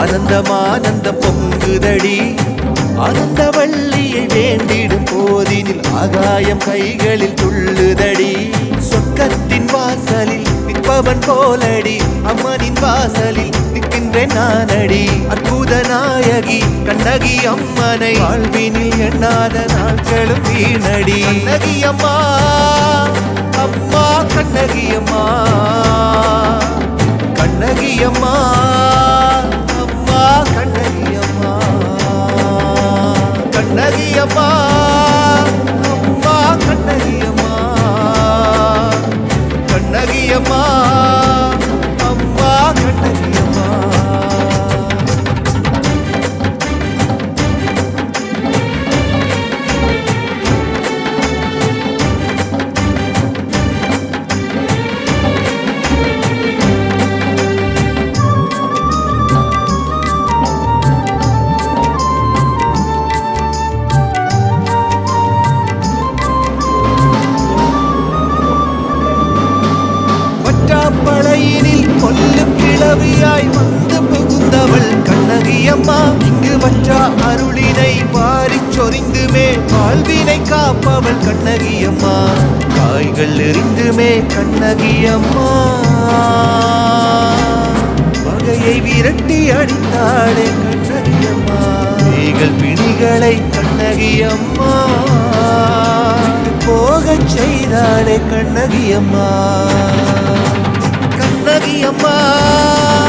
ஆனந்தமானந்த பொங்குதடி ஆனந்த வள்ளியை வேண்டிடும் போதினில் ஆகாயம் கைகளில் துள்ளுதடி. சொக்கத்தின் வாசலில் நிற்பவன் போலடி அம்மனின் வாசலில் நிற்கின்றேன் நானடி. அற்புத நாயகி கண்ணகி அம்மனை வாழ்வினில் எண்ணாத நாட்களும் வீணடி. கண்ணகி அம்மா அழகியம்மா. அம்மா கட்ட அம்மா இங்கு வற்றா அருளினை வாரிச் சொரிந்துமே வாழ்வினை காப்பவள் கண்ணகியம்மா காய்கள் எரிந்துமே கண்ணகியம்மா வகையை விரட்டி அடித்தாளே கண்ணகியம்மா நீகள் பிணிகளை கண்ணகியம்மா போகச் செய்தாளே கண்ணகியம்மா கண்ணகியம்மா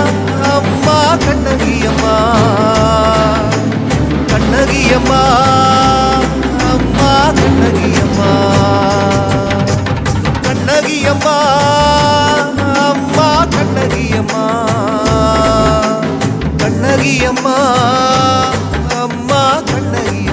அம்மா. கண்ணகியம்மா கண்ணகியம்மா. அம்மா கண்ணகியம்மா. கண்ணகியம்மா அம்மா கண்ணகியம்மா. கண்ணகியம்மா அம்மா கண்ணகியம்மா.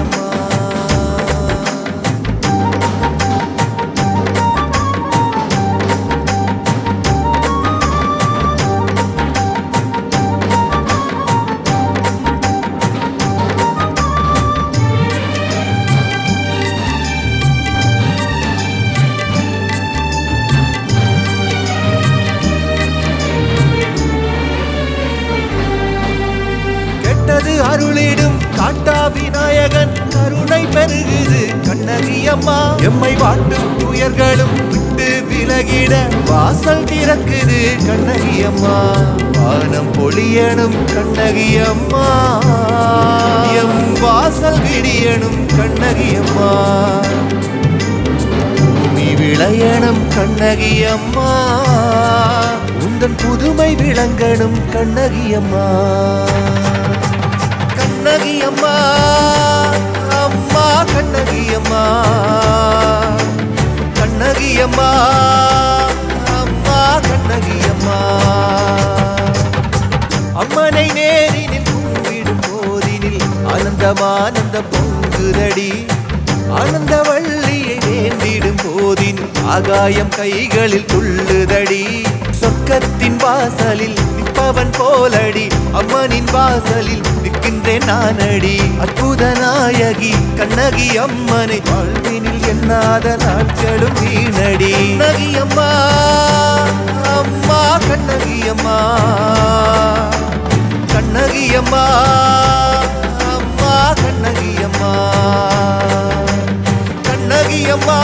அருளிடும் காட்டா விநாயகன் கருணை பெருகுது கண்ணகி அம்மா. எம்மை வாட்டும் துயர்களும் விட்டு விலகிட வாசல் திறக்குது கண்ணகி அம்மா. வானம் பொழியணும் கண்ணகி அம்மா. எம் வாசல் விடியணும் கண்ணகி அம்மா. பூமி விளையணும் கண்ணகி அம்மா. உந்தன் புதுமை விளங்கணும் கண்ணகி அம்மா. கண்ணகி அம்மா அம்மா கண்ணகி அம்மா கண்ணகி அம்மா அம்மா கண்ணகி அம்மா அம்மனை நேரினில் கூவிடும் போதினில் ஆனந்தமானந்த பொங்குதடி ஆனந்த வள்ளியை வேண்டிடும் போதின் ஆகாயம் கைகளில் துள்ளுதடி சொக்கத்தின் வாசலில் நிற்பவன் போலடி. அம்மனின் வாசலில் நிற்கின்றேன் நானடி. அற்புத நாயகி கண்ணகி அம்மனை. வாழ்வினில் எண்ணாத நாட்களும் வீணடி. நகி அம்மா அம்மா கண்ணகி அம்மா. கண்ணகி அம்மா அம்மா கண்ணகி அம்மா. கண்ணகி அம்மா.